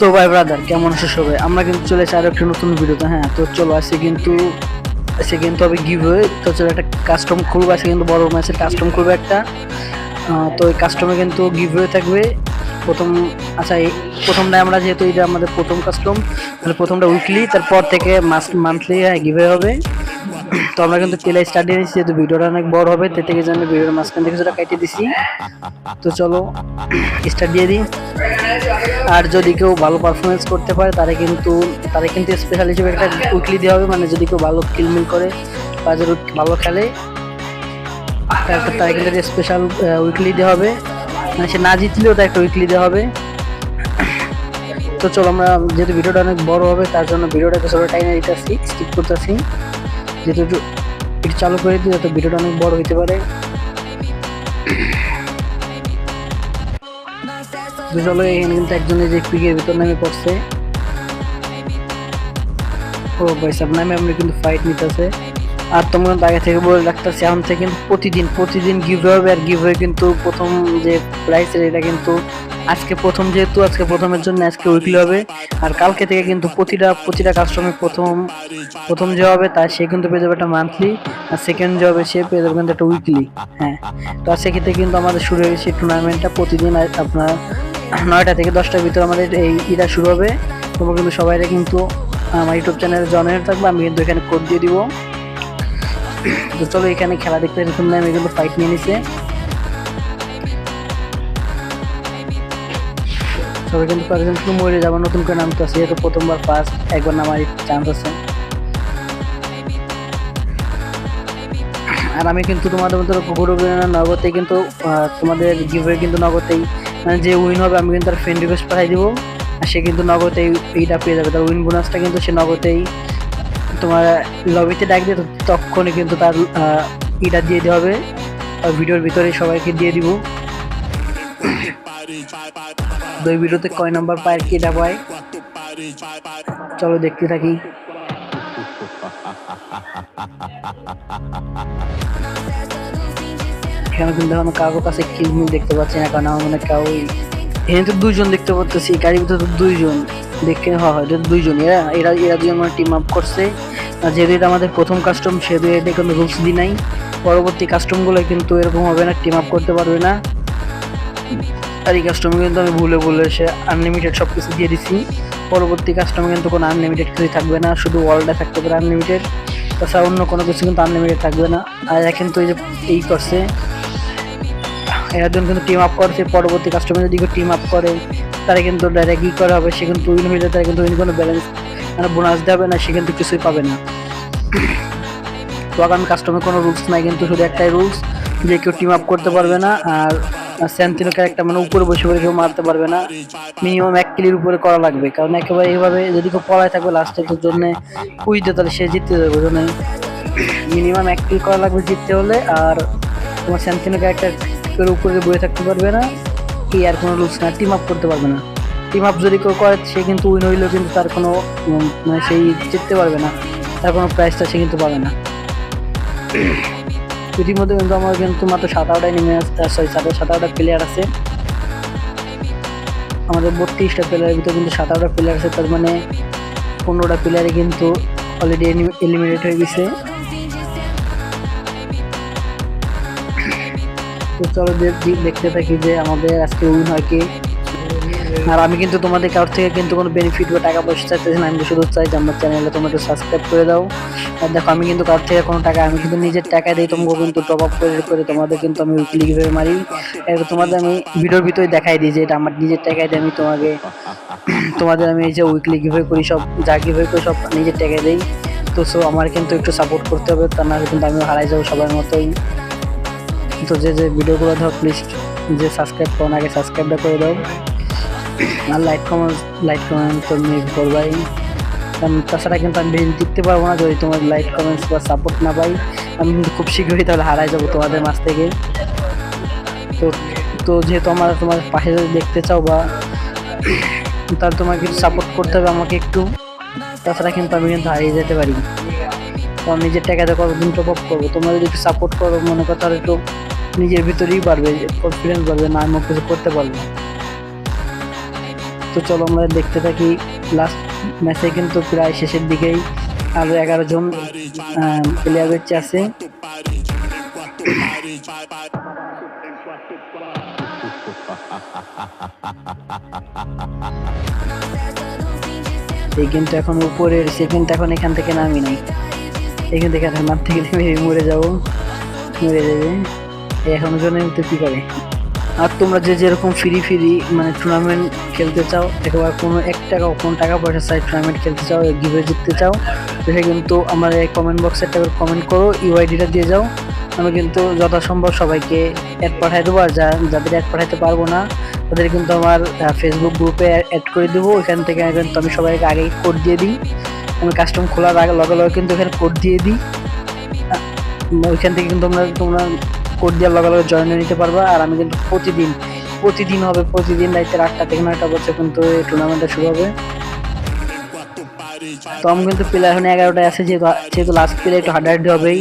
তো ভাই ব্রাদার কেমন আছো সবাই? আমরা কিন্তু চলে এসেছি আরও একটা নতুন ভিডিওতে হ্যাঁ তো চলো, আজকে কিন্তু সে কিন্তু হবে গিভ হয়ে তো চলো একটা কাস্টম খুলবো, আজকে কিন্তু বড় ম্যাচের কাস্টম খুলবো একটা। তো এই কাস্টমে কিন্তু গিভ হয়ে থাকবে। প্রথম আচ্ছা এই প্রথমটা আমরা যেহেতু এটা আমাদের প্রথম কাস্টম তাহলে প্রথমটা উইকলি তারপর থেকে মাস মান্থলি হ্যাঁ গিভ হবে। তো আমরা কিন্তু প্লে স্টার্ট দিয়ে নিচ্ছি যেহেতু ভিডিওটা অনেক বড় হবে তে থেকে জন্য ভিডিওর মাঝখান থেকে সেটা কেটে দিছি। তো চলো স্টার্ট দিয়ে দিই। আর যদি কেউ ভালো পারফরমেন্স করতে পারে, তারা কিন্তু তারা কিন্তু স্পেশাল হিসেবে একটা উইকলি দেওয়া হবে। মানে যদি কেউ ভালো কিলমিল করে বা যদি ভালো খেলে, তার- কিন্তু স্পেশাল উইকলি দেওয়া হবে। মানে সে না জিতলেও তার একটা উইকলি দেওয়া হবে। তো চলো আমরা, যেহেতু ভিডিওটা অনেক বড় হবে, তার জন্য ভিডিওটাকে সবাই টাইমে দিতেছি স্কিপ করতেছি যেহেতু একটু একটু চালু করে দিই, যাতে ভিডিওটা অনেক বড় হতে পারে। তো এখানে কিন্তু একজনের যে পিকের ভিতর নামে পড়ছে। ও ভাই সাহেব নামে আপনি কিন্তু ফাইট নিতেছে। আর তোমরা আগে থেকে বলে রাখতেছি এখন থেকে কিন্তু প্রতিদিন প্রতিদিন গিভ হবে আর গিভ হয়ে কিন্তু প্রথম যে প্রাইস এটা কিন্তু আজকে প্রথম যেহেতু, আজকে প্রথমের জন্য আজকে উইকলি হবে। আর কালকে থেকে কিন্তু প্রতিটা প্রতিটা কাস্টমার প্রথম প্রথম যে হবে, তার সে কিন্তু পেয়ে যাবে একটা মান্থলি আর সেকেন্ড যে হবে, সে পেয়ে যাবে কিন্তু একটা উইকলি হ্যাঁ। তো আর সেক্ষেত্রে কিন্তু আমাদের শুরু হয়েছে টুর্নামেন্টটা প্রতিদিন আপনার নয়টা থেকে দশটার ভিতরে আমাদের এই ইটা শুরু হবে। তোমরা কিন্তু সবাই কিন্তু আমার ইউটিউব চ্যানেলে জয়েন হয়ে থাকবে, আমি কিন্তু এখানে কোড দিয়ে দিব। তো চলো এখানে খেলা দেখতে এরকম আমি কিন্তু ফাইট নিয়ে নিছে। সবাই কিন্তু কয়েকজন শুধু মরে যাব, নতুন করে নামতে আছে যেহেতু প্রথমবার ফার্স্ট একবার নামার চান্স আছে। আর আমি কিন্তু তোমাদের মতো কুকুরও নগদে কিন্তু তোমাদের গিভওয়ে কিন্তু নগদেই যে উইন হবে, আমি কিন্তু তার ফ্রেন্ড রিকোয়েস্ট পাঠাই দিব। আর সে কিন্তু নগদেই এইটা পেয়ে যাবে। তার উইন বোনাসটা কিন্তু সে নগদেই তোমার লবিতে ডাক দিয়ে তখনই কিন্তু তার এটা দিয়ে দেওয়া হবে। আর ভিডিওর ভিতরে সবাইকে দিয়ে দিব। দুই ভিডিওতে কয় নাম্বার পায় কেটা পায় চলো দেখতে থাকি। এখানে কিন্তু আমি কারও কাছে কিলমিল দেখতে পাচ্ছি না, কারণ আমার মনে কাউ এখানে তো দুইজন দেখতে পাচ্ছি গাড়ির ভিতরে তো দুইজন দেখে হয় তো দুইজন। এরা এরা এরা দুজন মানে টিম আপ করছে, আর যেহেতু এটা আমাদের প্রথম কাস্টম সেহেতু এটা কোনো রুলস দিই নাই, পরবর্তী কাস্টমগুলো কিন্তু এরকম হবে না টিম আপ করতে পারবে না। আর এই কাস্টমে কিন্তু আমি ভুলে ভুলে সে আনলিমিটেড সব কিছু দিয়ে দিছি। পরবর্তী কাস্টমে কিন্তু কোনো আনলিমিটেড কিছুই থাকবে না, শুধু ওয়ার্ল্ডে থাকতে পারে আনলিমিটেড তাছাড়া অন্য কোনো কিছু কিন্তু আনলিমিটেড থাকবে না। আর এখন তো এই যে এই করছে যখন কিন্তু টিম আপ করছে পরবর্তী কাস্টমার যদি টিম আপ করে, তারা কিন্তু ডাইরেক্ট ই করা হবে? সে কিন্তু উইন হইলে তারা কিন্তু উইন কোনো ব্যালেন্স মানে বোনাস দেবে না, সে কিন্তু কিছুই পাবে না। তো আগামী কাস্টমার কোনো রুলস নাই, কিন্তু শুধু একটাই রুলস যে কেউ টিম আপ করতে পারবে না, আর স্যান্তিনো ক্যারেক্টার মানে উপরে বসে বসে কেউ মারতে পারবে না। মিনিমাম এক কিলির উপরে করা লাগবে, কারণ একেবারে এইভাবে যদি কেউ পড়ায় থাকবে লাস্টের জন্য কুইতে তাহলে সে জিততে যাবে। জন্য মিনিমাম এক কিল করা লাগবে জিততে হলে, আর তোমার স্যান্তিনো ক্যারেক্টার কেউ উপরে বয়ে থাকতে পারবে না কি আর কোনো রুলস না টিম আপ করতে পারবে না। টিম আপ যদি কেউ করে সে কিন্তু উইন হইলেও কিন্তু তার কোনো মানে সেই জিততে পারবে না। তার কোনো প্রাইসটা সে কিন্তু পাবে না। ইতিমধ্যে কিন্তু আমার কিন্তু মাত্র সাত আটটায় নেমে আসতে সরি সাত সাত আটটা প্লেয়ার আছে। আমাদের বত্রিশটা প্লেয়ারের ভিতরে কিন্তু সাত আটটা প্লেয়ার আছে তার মানে পনেরোটা প্লেয়ারে কিন্তু অলরেডি এলিমিনেট হয়ে গেছে। তো দেখতে থাকি যে আমাদের আজকে উইন হয় কি আর আমি কিন্তু তোমাদের কারোর থেকে কিন্তু কোনো বেনিফিট বা টাকা পয়সা চাইতেছি না, আমি শুধু চাই যে আমার চ্যানেলে তোমরা একটু সাবস্ক্রাইব করে দাও। আর দেখো, আমি কিন্তু কারোর থেকে কোনো টাকা, আমি কিন্তু নিজের টাকা দিই তোমাকে কিন্তু টপ আপ করে করে তোমাদের কিন্তু আমি উইকলি কীভাবে মারি। এরপর তোমাদের আমি ভিডিওর ভিতরে দেখাই দিই যে এটা আমার নিজের টাকায় দিয়ে আমি তোমাকে, তোমাদের আমি এই যে উইকলি কীভাবে করি, সব যা কীভাবে করি, সব নিজের টাকায় দিই। তো সো আমার কিন্তু একটু সাপোর্ট করতে হবে, তা নাহলে কিন্তু আমি হারাই যাব সবার মতোই। তো যে যে ভিডিওগুলো ধর প্লিজ যে সাবস্ক্রাইব করো আগে সাবস্ক্রাইবটা করে দাও। আর লাইক কমেন্ট লাইক কমেন্ট তো করবাই। তাছাড়া কিন্তু আমি বেশি টিকতে পারব না, যদি তোমার লাইক কমেন্টস বা সাপোর্ট না পাই, আমি কিন্তু খুব শীঘ্রই তাহলে হারাই যাব তোমাদের মাছ থেকে। তো তো যেহেতু আমার তোমার পাশে যদি দেখতে চাও বা তাহলে তোমাকে সাপোর্ট করতে হবে আমাকে একটু। তাছাড়া কিন্তু আমি কিন্তু হারিয়ে যেতে পারি। কারণ নিজের টাকাতে কতদিন টপ আপ করব, তোমরা যদি একটু সাপোর্ট করো, মনে করো তাহলে একটু নিজের ভিতরেই বাড়বে কনফিডেন্স বাড়বে, না আমি কিছু করতে পারব তো চলো আমরা দেখতে থাকি লাস্ট ম্যাচে কিন্তু প্রায় শেষের দিকেই আরও এগারো জন প্লেয়ার বেঁচে আছে। এই কিন্তু এখন উপরে সে কিন্তু এখন এখান থেকে নামি নাই এখান থেকে মাঠ থেকে মরে যাব, মরে যাবে। এখন জনের মতো কি করে? আর তোমরা যে যেরকম ফ্রি ফ্রি মানে টুর্নামেন্ট খেলতে চাও, একেবারে কোনো এক টাকা কোনো টাকা পয়সা চাই টুর্নামেন্ট খেলতে চাও গিভে জিততে চাও সেটা কিন্তু আমার এই কমেন্ট বক্সে একটা করে কমেন্ট করো ইউআইডিটা দিয়ে যাও। আমি কিন্তু যথাসম্ভব সবাইকে অ্যাড পাঠাই দেবো, আর যা, যাদের অ্যাড পাঠাইতে পারব না, তাদের কিন্তু আমার ফেসবুক গ্রুপে অ্যাড করে দেবো। ওইখান থেকে কিন্তু আমি সবাইকে আগেই কোড দিয়ে দিই। আমি কাস্টম খোলার আগে, লগে লগে কিন্তু এখানে কোড দিয়ে দিই। ওইখান থেকে কিন্তু তোমরা তোমরা কোড দেওয়ার লগে লগে জয়েন নিতে পারবা। আর আমি কিন্তু প্রতিদিন প্রতিদিন হবে, প্রতিদিন রাইতে আটটা থেকে নয়টা বছর কিন্তু এই টুর্নামেন্টটা শুরু হবে। তো আমি কিন্তু প্লেয়ার এখন এগারোটায় আছে, যেহেতু যেহেতু লাস্ট প্লেয়ার একটু হাড্ডাহাড্ডি হবেই।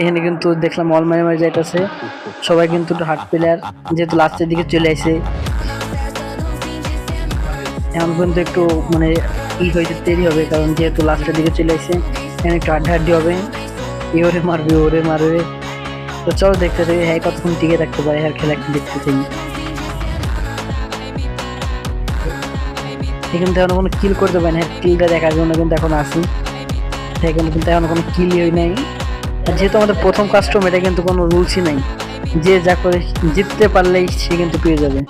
এখানে কিন্তু দেখলাম অল মারি মারি যাইতেছে। সবাই কিন্তু একটু হার্ড প্লেয়ার যেহেতু লাস্টের দিকে চলে আসে এখন কিন্তু একটু মানে ই হয়েছে দেরি হবে, কারণ যেহেতু লাস্টের দিকে চলে আসে এখানে একটু হাড্ডাহাড্ডি হবে এ ওরে মারবে ওরে মারবে। তো চলো দেখতে থাকি হ্যাঁ কতক্ষণ টিকে থাকতে পারে হ্যাঁ খেলা দেখতে থাকি এখন কোনো কিল করতে পারে না কিলটা দেখার জন্য কিন্তু এখন আসি। এখানে কিন্তু এখন কোনো কিলই হয় নাই। আর যেহেতু আমাদের প্রথম কাস্টম এটা কিন্তু কোনো রুলসই নাই। যে যা করে জিততে পারলেই সে কিন্তু পেয়ে যাবে।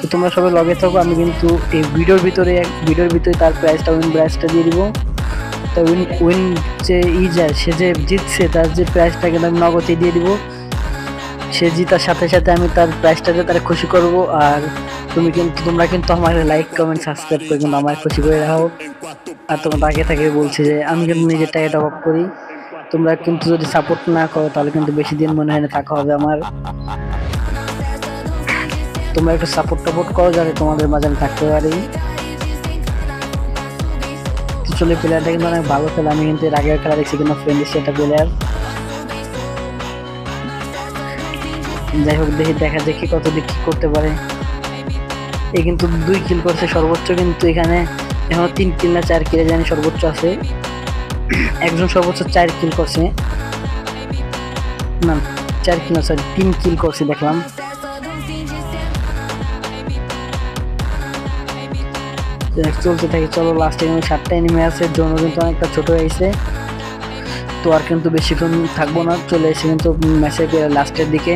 তো তোমরা সবাই লগে থাকো, আমি কিন্তু এই ভিডিওর ভিতরে ভিডিওর ভিতরে তার প্রাইসটা উইন প্রাইসটা দিয়ে দিব। তো উইন উইন যে ই যায় সে যে জিতছে, তার যে প্রাইসটা কিন্তু আমি নগদে দিয়ে দিব। সে জিতার সাথে সাথে আমি তার প্রাইজটাকে তার খুশি করব। আর তুমি কিন্তু তোমরা কিন্তু আমার লাইক কমেন্ট সাবস্ক্রাইব করে কিন্তু আমার খুশি করে রাখো। আর তোমার আগে থেকে বলছি যে, আমি কিন্তু নিজের টাকা টপ করি। তোমরা কিন্তু যদি সাপোর্ট না করো, তাহলে কিন্তু বেশি দিন মনে হয় না থাকা হবে আমার। তোমরা একটু সাপোর্ট টাপোর্ট করো যাতে তোমাদের মাঝে আমি থাকতে পারি। চলে প্লেয়ারটা কিন্তু অনেক ভালো খেলে। আমি কিন্তু এর আগের খেলা দেখছি কিন্তু ফ্রেন্ড একটা প্লেয়ার যাই হোক, দেখি, দেখা দেখি কত দিক করতে পারে। এ কিন্তু দুই কিল করছে সর্বোচ্চ, কিন্তু এখানে এখনও তিন কিল না চার কিলে জানি সর্বোচ্চ আছে। একজন সর্বোচ্চ চার কিল করছে। না, চার কিল না সরি তিন কিল করছে, দেখলাম। চলতে থাকে চলো লাস্টে সাতটা এনিমে আছে জন্য কিন্তু অনেকটা ছোট হয়েছে। তো আর কিন্তু বেশিক্ষণ থাকব না, চলে এসে কিন্তু ম্যাচের লাস্টের দিকে।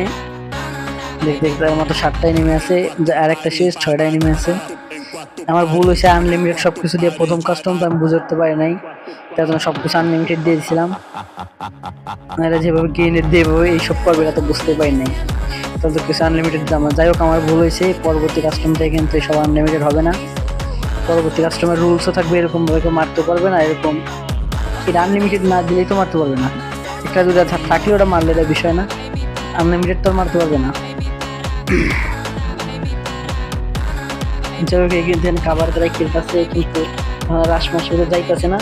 দেখতে দেখতে আমার তো সাতটা এনিমে আছে আর একটা শেষ ছয়টা এনিমে আছে। আমার ভুল হয়েছে আনলিমিটেড সব কিছু দিয়ে প্রথম কাস্টম তো আমি বুঝে উঠতে পারি নাই। তার জন্য সব কিছু আনলিমিটেড দিয়ে দিয়েছিলাম এরা যেভাবে গেনে দেবো, এইসব করবে, এটা তো বুঝতে পারি নাই। তাহলে তো কিছু আনলিমিটেড দাম যাই হোক, আমার ভুল হয়েছে, পরবর্তী কাস্টম থেকে কিন্তু সব আনলিমিটেড হবে না। পরবর্তী কাস্টমার রুলসও থাকবে, এরকম ভাবে মারতে পারবে না, এরকম এটা আনলিমিটেড না দিলেই তো মারতে পারবে না। একটা দুটা থাকলে ওটা মারলে এটা বিষয় না। আনলিমিটেড তো মারতে পারবে না। যাই হোক, এগিয়ে দেন খাবার দ্বারা কিন্তু রাস মাস করে যাইতেছে না।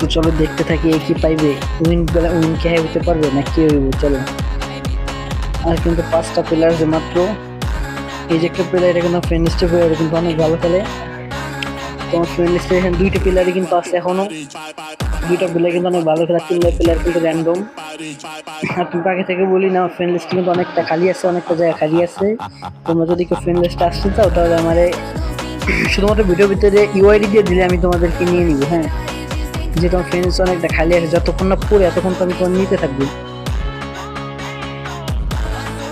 তো চলো দেখতে থাকি এ কি পাইবে। উইন উইন কে হইতে পারবে না কি হইব, চলো। আর কিন্তু পাঁচটা প্লেয়ার যে মাত্র। এই যে একটা প্লেয়ার এটা কিন্তু ফ্রেন্ড লিস্টে প্লেয়ার কিন্তু অনেক ভালো খেলে। তোমার ফ্রেন্ড লিস্টে এখানে দুইটা প্লেয়ারই কিন্তু আছে এখনও। দুইটা প্লেয়ার কিন্তু অনেক ভালো খেলা, তিনটা প্লেয়ার কিন্তু র্যান্ডম আর তুমি আগে থেকে বলি না ফ্রেন্ড লিস্ট কিন্তু অনেকটা খালি আছে, অনেকটা জায়গা খালি আছে। তোমরা যদি কেউ ফ্রেন্ড লিস্টে আসতে চাও, তাহলে আমার শুধুমাত্র ভিডিওর ভিতরে ইউআইডি দিয়ে দিলে আমি তোমাদেরকে নিয়ে নিবো হ্যাঁ। যে তোমার ফ্রেন্ডস অনেকটা খালি আছে, যতক্ষণ না পড়ে এতক্ষণ তো আমি তোমার নিতে থাকব।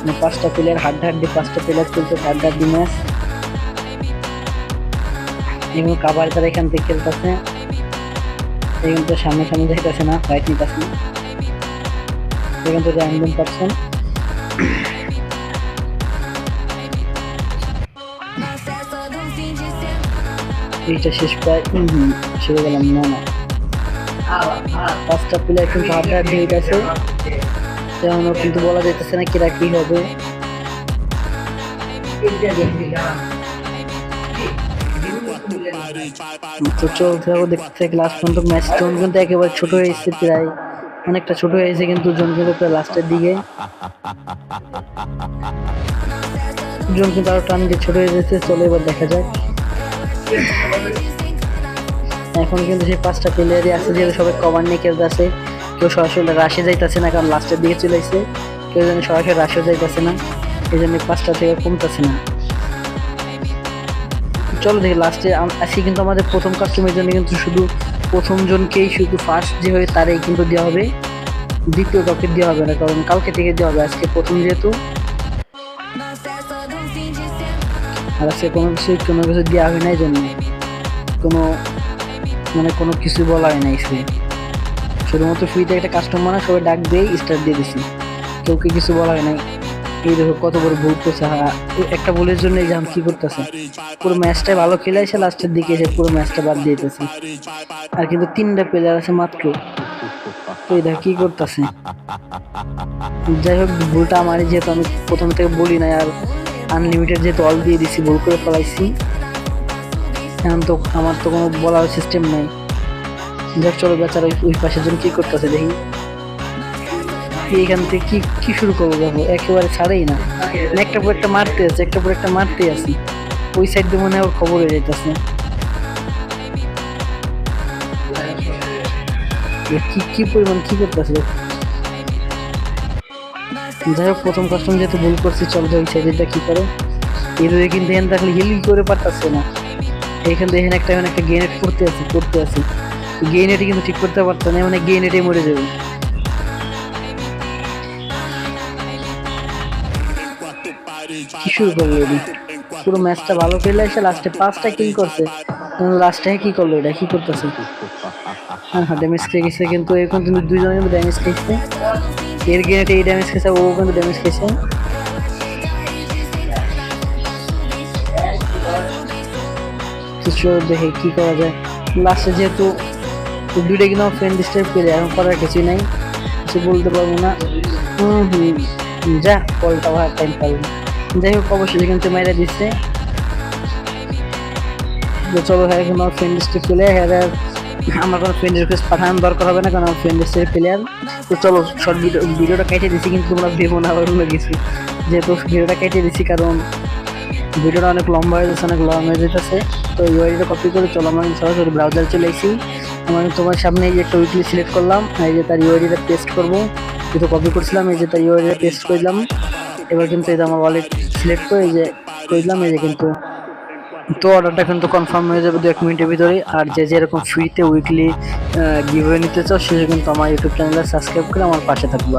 মানে পাঁচটা প্লেয়ার হাড্ডা হাড্ডি পাঁচটা প্লেয়ার চলছে হাড্ডা হাড্ডি ম্যাচ এগুলো কাবার তারা এখান থেকে খেলতেছে। এখান তো সামনে সামনে যাইতেছে না ফাইট নিতেছে না। এখান তো র্যান্ডম পারছেন এইটা শেষ প্রায় হুম সেরে গেলাম না না। পাঁচটা প্লেয়ার কিন্তু হাড্ডা হাড্ডি হইতেছে তেমনও কিন্তু বলা যেতেছে না কিরা কি হবে। দেখতে লাস্ট পর্যন্ত কিন্তু একেবারে ছোট প্রায়। অনেকটা ছোট কিন্তু কিন্তু প্রায় লাস্টের দিকে। কিন্তু টান দিয়ে ছোট হয়ে চলো এবার দেখা যাক। এখন কিন্তু সেই পাঁচটা প্লেয়ারই আছে যেহেতু সবাই কভার নিয়ে খেলতে আছে। কেউ সরাসরি রাশে যাইতেছে না, কারণ লাস্টের দিকে চলে আসছে। কেউ যেন সরাসরি রাশে যাইতেছে না, এই জন্য পাঁচটা থেকে কমতেছে না। চলো দেখি লাস্টে আজকে কিন্তু আমাদের প্রথম কাস্টমের জন্য কিন্তু শুধু প্রথম জনকেই শুধু ফার্স্ট যে হবে তারই কিন্তু দেওয়া হবে, দ্বিতীয় কাউকে দেওয়া হবে না, কারণ কালকে থেকে দেওয়া হবে। আজকে প্রথম যেহেতু। আর আজকে কোনো কিছু কোনো কিছু দেওয়া হয় না, এই জন্য। কোনো মানে কোনো কিছু বলা হয় না শুধু শুধুমাত্র ফ্রিতে একটা কাস্টমার না সবাই ডাক দিয়ে স্টার্ট দিয়ে দিছি। কেউকে কিছু বলা হয় নাই। এই দেখো কত বড় ভুল করছে। হ্যাঁ একটা ভুলের জন্য এই কি করতেছে? পুরো ম্যাচটা ভালো খেলে এসে লাস্টের দিকে এসে পুরো ম্যাচটা বাদ দিয়ে দিতেছে। আর কিন্তু তিনটা প্লেয়ার আছে মাত্র। এই দেখো কি করতেছে? যাই হোক, ভুলটা আমারই যেহেতু আমি প্রথম থেকে বলি নাই আর আনলিমিটেড যেহেতু অল দিয়ে দিছি, ভুল করে ফেলাইছি। এখন তো আমার তো কোনো বলার সিস্টেম নাই। দেখ চলো বেচারা ওই- পাশের জন্য কি করতেছে দেখি। এইখান থেকে কি কি শুরু করব দেখো একেবারে ছাড়েই না। মানে একটা পর একটা মারতে আছে, একটা পর একটা মারতে আছি। ওই সাইড দিয়ে মনে হয় খবর হয়ে যাইতেছে। কি কি পরিমাণ কি করতেছে যাই হোক, প্রথম কাস্টম যেহেতু ভুল করছি, চল যাই সাইডেরটা কি করে এদের কিন্তু এখান থাকলে হিল করে পারতেছে না। এখান থেকে এখানে একটা এখানে একটা গেনেট করতে আছে করতে আছে। গেনেটে কিন্তু ঠিক করতে পারতো না মানে গেনেটে মরে যাবে। কি শুরু করল পুরো ম্যাচটা ভালো খেলে এসে লাস্টে পাঁচটা কিল করছে। লাস্টে কি করল এটা? কি করতেছে? হ্যাঁ হ্যাঁ ড্যামেজ খেয়ে গেছে, কিন্তু এখন কিন্তু দুইজন কিন্তু ড্যামেজ খেয়েছে। এর গেনেটে এই ড্যামেজ খেয়েছে, ও কিন্তু ড্যামেজ খেয়েছে। কিছু দেখে কি করা যায়। লাস্টে যেহেতু দুইটা কিন্তু ফ্রেন্ড লিস্টের পেলে এখন করার কিছুই নাই। কিছু বলতে পারব না। হুম হুম যা কলটা ভাড়া টাইম পাবো। যাই হোক অবশ্যই থেকে মাইরা দিচ্ছে চলো হ্যাঁ এখন আমার ফ্রেন্ড লিস্টে পেলে হ্যাঁ আমার কোনো ফ্রেন্ড রিকোয়েস্ট পাঠানোর দরকার হবে না, কারণ আমার ফ্রেন্ড লিস্টের প্লেয়ার তো চলো শর্ট ভিডিও ভিডিওটা কেটে দিছি, কিন্তু তোমরা ভেবো না, আবার অন্য কিছু যেহেতু ভিডিওটা কেটে দিছি, কারণ ভিডিওটা অনেক লম্বা হয়ে যাচ্ছে, অনেক লং হয়ে যেতেছে তো ইউআইডিটা কপি করে চলো, আমি সরাসরি ব্রাউজারে চলে এসেছি আমি তোমার সামনে এই যে একটা উইকলি সিলেক্ট করলাম, এই যে তার ইউআইডিটা পেস্ট করব। যেহেতু কপি করছিলাম, এই যে তার ইউআইডিটা পেস্ট করলাম। এবার কিন্তু যে আমার ওয়ালেট সিলেক্ট করে এই যে করলাম, এই যে কিন্তু তো অর্ডারটা কিন্তু কনফার্ম হয়ে যাবে দু এক মিনিটের ভিতরে। আর যে যেরকম ফ্রিতে উইকলি গিভওয়ে নিতে চাও, সে কিন্তু আমার ইউটিউব চ্যানেলে সাবস্ক্রাইব করে আমার পাশে থাকবা।